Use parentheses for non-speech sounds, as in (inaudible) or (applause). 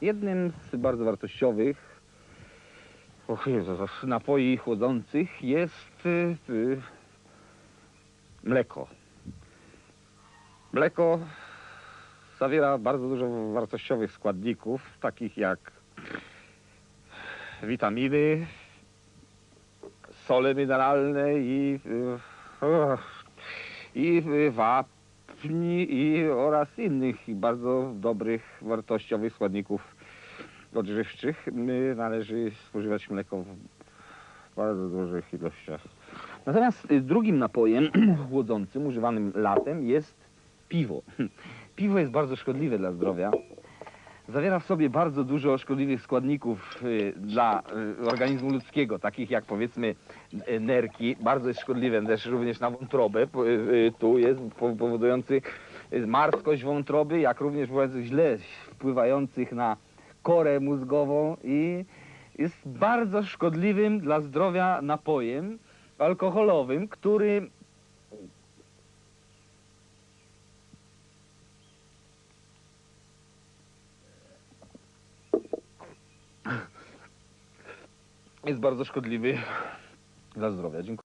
Jednym z bardzo wartościowych och Jezu, napoi chłodzących jest y, y, mleko. Mleko zawiera bardzo dużo wartościowych składników, takich jak witaminy, sole mineralne i, y, och, i y, wapń i oraz innych bardzo dobrych, wartościowych składników odżywczych. Należy spożywać mleko w bardzo dużych ilościach. Natomiast y, drugim napojem (clears throat) chłodzącym, używanym latem jest piwo. (laughs) Piwo jest bardzo szkodliwe dla zdrowia. Zawiera w sobie bardzo dużo szkodliwych składników y, dla y, organizmu ludzkiego, takich jak powiedzmy nerki, bardzo jest szkodliwe też również na wątrobę, y, y, tu jest po- powodujący y, marskość wątroby, jak również źle wpływających na korę mózgową i jest bardzo szkodliwym dla zdrowia napojem alkoholowym, który jest bardzo szkodliwy dla zdrowia. Dziękuję.